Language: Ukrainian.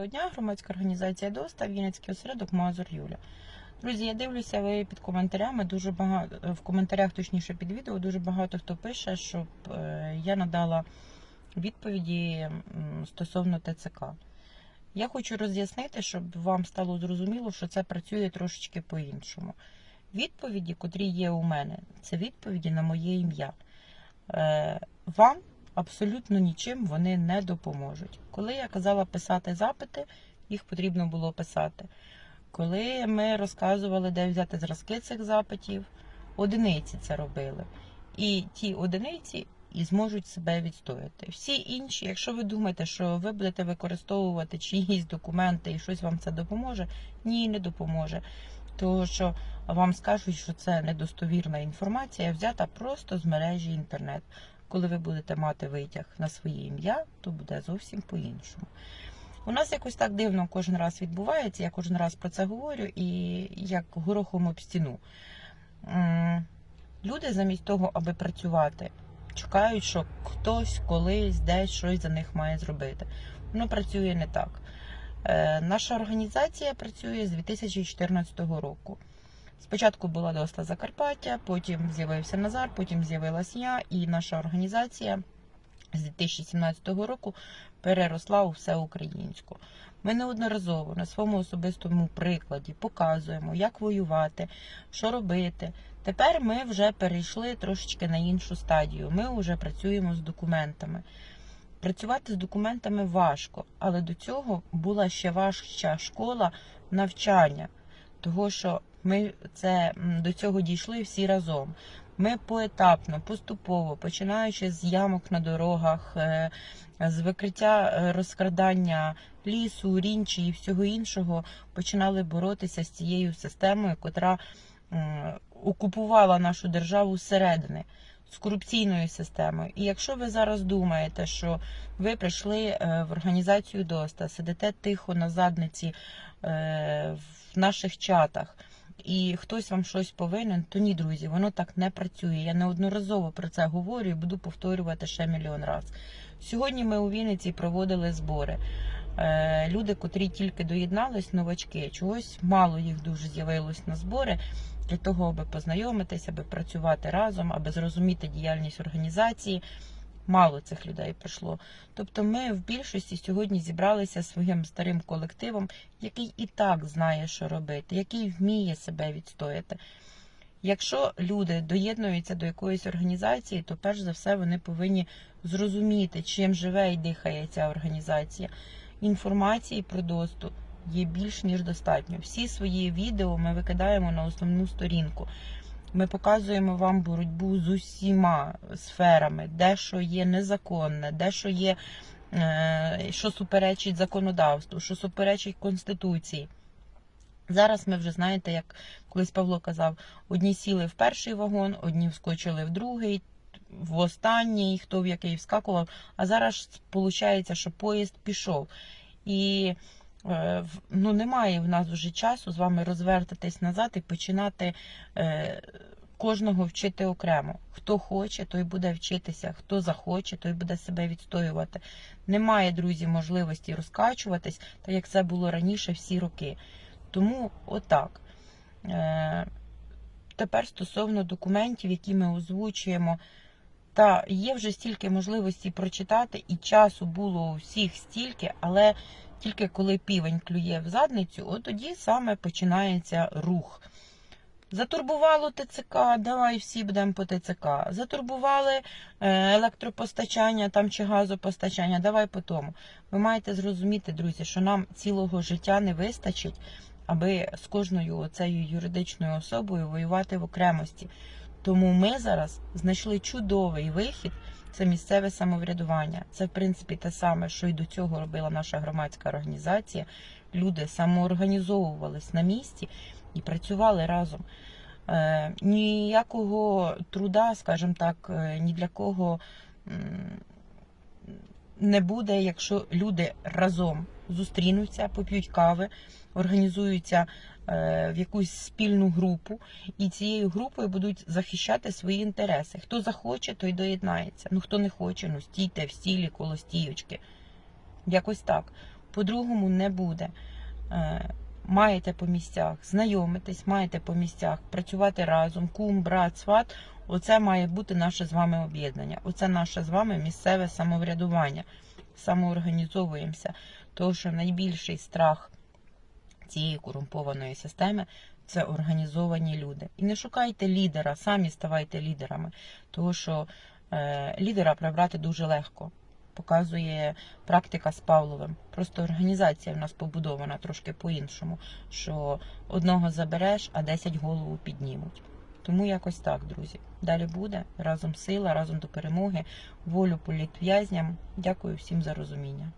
Доброго дня, громадська організація ДОСТА, Вінницький осередок Мазур Юля. Друзі, я дивлюся, ви під коментарями дуже багато в коментарях, точніше під відео, дуже багато хто пише, щоб е, я надала відповіді стосовно ТЦК. Я хочу роз'яснити, щоб вам стало зрозуміло, що це працює трошечки по-іншому. Відповіді, котрі є у мене, це відповіді на моє ім'я. Е, Вам абсолютно нічим вони не допоможуть. Коли я казала писати запити, їх потрібно було писати. Коли ми розказували, де взяти зразки цих запитів, одиниці це робили. І ті одиниці і зможуть себе відстояти. Всі інші, якщо ви думаєте, що ви будете використовувати чиїсь документи і щось вам це допоможе, ні, не допоможе. Тому що вам скажуть, що це недостовірна інформація, взята просто з мережі інтернет. Коли ви будете мати витяг на своє ім'я, то буде зовсім по-іншому. У нас якось так дивно кожен раз відбувається. Я кожен раз про це говорю і як горохом об стіну. Люди замість того, аби працювати, чекають, що хтось колись десь щось за них має зробити. Воно працює не так. Е, Наша організація працює з 2014 року. Спочатку була доста Закарпаття, потім з'явився Назар, потім з'явилась я, і наша організація з 2017 року переросла у всеукраїнську. Ми неодноразово на своєму особистому прикладі показуємо, як воювати, що робити. Тепер ми вже перейшли трошечки на іншу стадію. Ми вже працюємо з документами. Працювати з документами важко, але до цього була ще важча школа навчання, того що ми це до цього дійшли всі разом. Ми поетапно, поступово, починаючи з ямок на дорогах, е, з викриття е, розкрадання лісу, рінчі і всього іншого, починали боротися з цією системою, котра окупувала нашу державу зсередини. З корупційною системою. І якщо ви зараз думаєте, що ви прийшли е, в організацію ДОСТА, сидите тихо на задниці в наших чатах, і хтось вам щось повинен, то ні, друзі, воно так не працює. Я неодноразово про це говорю і буду повторювати ще мільйон разів. Сьогодні ми у Вінниці проводили збори. Е, Люди, котрі тільки доєднались, новачки, чогось мало їх дуже з'явилось на збори для того, аби познайомитися, аби працювати разом, аби зрозуміти діяльність організації. Мало цих людей прийшло. Тобто, ми в більшості сьогодні зібралися своїм старим колективом, який і так знає, що робити, який вміє себе відстояти. Якщо люди доєднуються до якоїсь організації, то перш за все вони повинні зрозуміти, чим живе і дихає ця організація. Інформації про доступ є більш ніж достатньо. Всі свої відео ми викидаємо на основну сторінку. Ми показуємо вам боротьбу з усіма сферами, де що є незаконне, де що є, е, що суперечить законодавству, що суперечить конституції. Зараз ми вже знаєте, як колись Павло казав, одні сіли в перший вагон, одні вскочили в другий, в останній, хто в який вскакував. А зараз виходить, що поїзд пішов. І ну, немає в нас вже часу з вами розвертатись назад і починати е, кожного вчити окремо. Хто хоче, той буде вчитися, хто захоче, той буде себе відстоювати. Немає, друзі, можливості розкачуватись, так як це було раніше всі роки. Тому отак. Е, Тепер стосовно документів, які ми озвучуємо, та є вже стільки можливостей прочитати, і часу було у всіх стільки, але тільки коли півень клює в задницю, от тоді саме починається рух. Затурбувало ТЦК, давай всі будемо по ТЦК. Затурбували е, електропостачання там чи газопостачання, давай по тому. Ви маєте зрозуміти, друзі, що нам цілого життя не вистачить, аби з кожною цією юридичною особою воювати в окремості. Тому ми зараз знайшли чудовий вихід. Це місцеве самоврядування. Це, в принципі, те саме, що і до цього робила наша громадська організація. Люди самоорганізовувались на місці і працювали разом. Е, ніякого труда, скажімо так, е, ні для кого не буде, якщо люди разом зустрінуться, поп'ють кави, організуються е, в якусь спільну групу, і цією групою будуть захищати свої інтереси. Хто захоче, той доєднається. Ну хто не хоче, ну стійте в стілі коло стійочки. Якось так. По-другому не буде. Е, Маєте по місцях знайомитись, маєте по місцях працювати разом, кум, брат, сват. Оце має бути наше з вами об'єднання. Оце наше з вами місцеве самоврядування. Самоорганізовуємося. Тому що найбільший страх цієї корумпованої системи це організовані люди. І не шукайте лідера, самі ставайте лідерами. Тому що е, лідера прибрати дуже легко. Показує практика з Павловим. Просто організація в нас побудована трошки по-іншому, що одного забереш, а 10 голову піднімуть. Тому якось так, друзі. Далі буде разом сила, разом до перемоги, волю політв'язням. Дякую всім за розуміння.